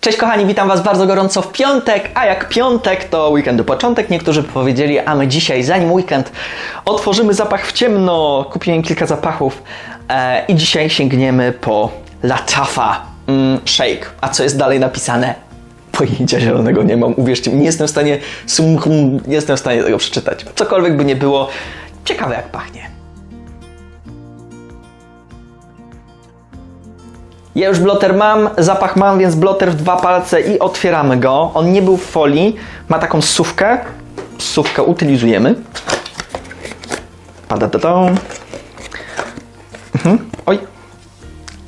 Cześć kochani, witam Was bardzo gorąco w piątek, a jak piątek to weekendu początek, niektórzy powiedzieli, a my dzisiaj, zanim weekend, otworzymy zapach w ciemno. Kupiłem kilka zapachów e, i dzisiaj sięgniemy po Latafa mm, Shake. A co jest dalej napisane? Pojęcia zielonego nie mam, uwierzcie mi, nie jestem w stanie, sum, nie jestem w stanie tego przeczytać. Cokolwiek by nie było, ciekawe jak pachnie. Ja już bloter mam, zapach mam, więc bloter w dwa palce i otwieramy go. On nie był w folii, ma taką sówkę. Sówkę utylizujemy. Pada mhm. Oj.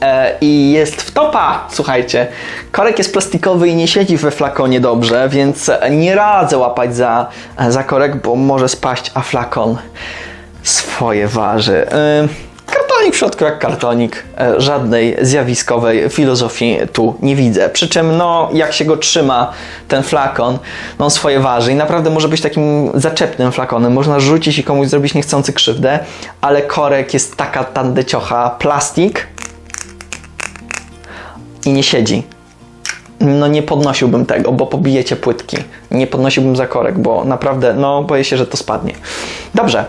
E, I jest w topa, słuchajcie. Korek jest plastikowy i nie siedzi we flakonie dobrze, więc nie radzę łapać za, za korek, bo może spaść, a flakon swoje waży. E, Kartonik w środku jak kartonik. E, Żadnej zjawiskowej filozofii tu nie widzę. Przy czym, no, jak się go trzyma, ten flakon, no, swoje waży i naprawdę może być takim zaczepnym flakonem. Można rzucić i komuś zrobić niechcący krzywdę, ale korek jest taka tandeciocha plastik i nie siedzi. No nie podnosiłbym tego, bo pobijecie płytki. Nie podnosiłbym za korek, bo naprawdę, no boję się, że to spadnie. Dobrze.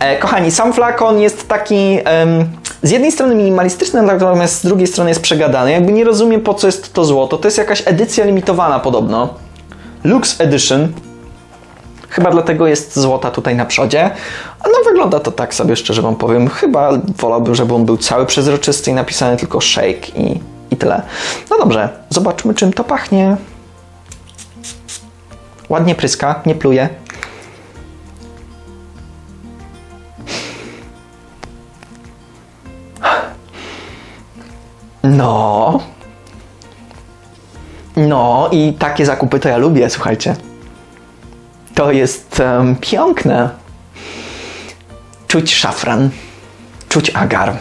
E, kochani, sam flakon jest taki em, z jednej strony minimalistyczny, natomiast z drugiej strony jest przegadany. Jakby nie rozumiem po co jest to złoto. To jest jakaś edycja limitowana podobno. Lux Edition. Chyba dlatego jest złota tutaj na przodzie. No wygląda to tak sobie, szczerze wam powiem. Chyba wolałbym, żeby on był cały przezroczysty i napisany tylko shake i, i tyle. No dobrze, zobaczmy czym to pachnie. Ładnie pryska, nie pluje. No. No i takie zakupy to ja lubię, słuchajcie. To jest em, piękne. Czuć szafran, czuć agar,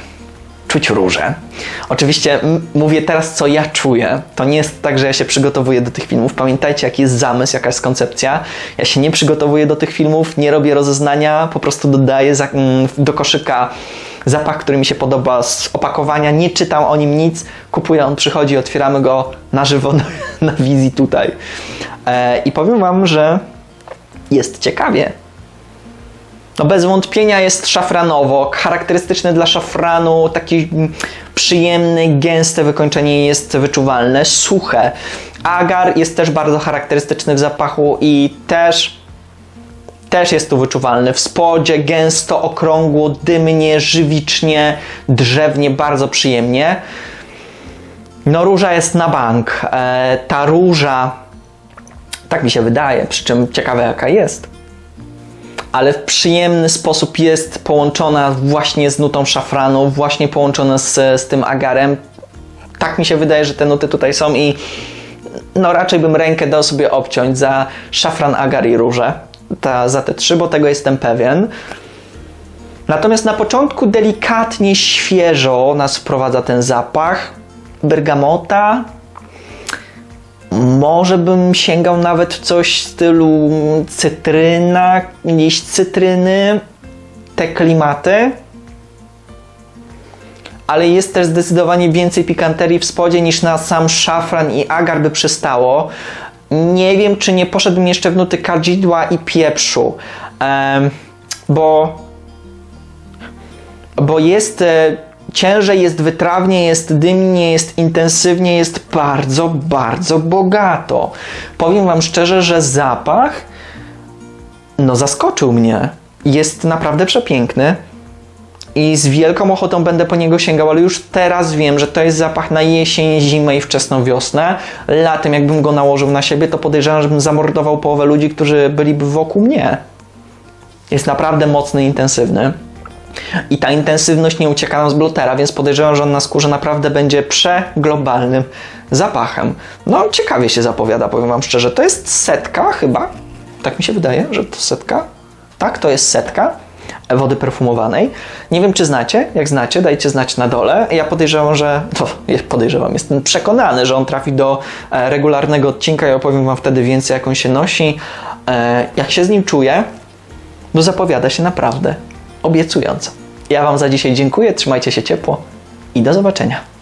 czuć róże. Oczywiście mówię teraz, co ja czuję. To nie jest tak, że ja się przygotowuję do tych filmów. Pamiętajcie, jaki jest zamysł, jaka jest koncepcja. Ja się nie przygotowuję do tych filmów, nie robię rozeznania, po prostu dodaję do koszyka zapach, który mi się podoba z opakowania. Nie czytam o nim nic, kupuję, on przychodzi, otwieramy go na żywo na, na wizji tutaj. E, I powiem Wam, że jest ciekawie. No bez wątpienia jest szafranowo, charakterystyczny dla szafranu, taki mm, przyjemny, gęste wykończenie jest wyczuwalne, suche. Agar jest też bardzo charakterystyczny w zapachu i też też jest tu wyczuwalny. W spodzie gęsto, okrągło, dymnie, żywicznie, drzewnie, bardzo przyjemnie. No róża jest na bank. E, ta róża, tak mi się wydaje, przy czym ciekawe jaka jest, ale w przyjemny sposób jest połączona właśnie z nutą szafranu, właśnie połączona z, z tym agarem. Tak mi się wydaje, że te nuty tutaj są i no raczej bym rękę dał sobie obciąć za szafran, agar i róże. Ta, za te trzy, bo tego jestem pewien. Natomiast na początku delikatnie świeżo nas wprowadza ten zapach. Bergamota. Może bym sięgał nawet w coś w stylu cytryna, liść cytryny, te klimaty. Ale jest też zdecydowanie więcej pikanterii w spodzie niż na sam szafran i agar by przystało. Nie wiem, czy nie poszedłbym jeszcze w nuty kadzidła i pieprzu, bo, bo jest e, ciężej, jest wytrawnie, jest dymnie, jest intensywnie, jest bardzo, bardzo bogato. Powiem Wam szczerze, że zapach no zaskoczył mnie. Jest naprawdę przepiękny i z wielką ochotą będę po niego sięgał, ale już teraz wiem, że to jest zapach na jesień, zimę i wczesną wiosnę. Latem, jakbym go nałożył na siebie, to podejrzewam, żebym zamordował połowę ludzi, którzy byliby wokół mnie. Jest naprawdę mocny intensywny. I ta intensywność nie ucieka nam z blotera, więc podejrzewam, że on na skórze naprawdę będzie przeglobalnym zapachem. No, ciekawie się zapowiada, powiem Wam szczerze. To jest setka chyba. Tak mi się wydaje, że to setka. Tak, to jest setka wody perfumowanej. Nie wiem, czy znacie. Jak znacie, dajcie znać na dole. Ja podejrzewam, że. To podejrzewam, jestem przekonany, że on trafi do e, regularnego odcinka i opowiem Wam wtedy więcej, jak on się nosi, e, jak się z nim czuję, bo zapowiada się naprawdę obiecująco. Ja Wam za dzisiaj dziękuję, trzymajcie się ciepło i do zobaczenia.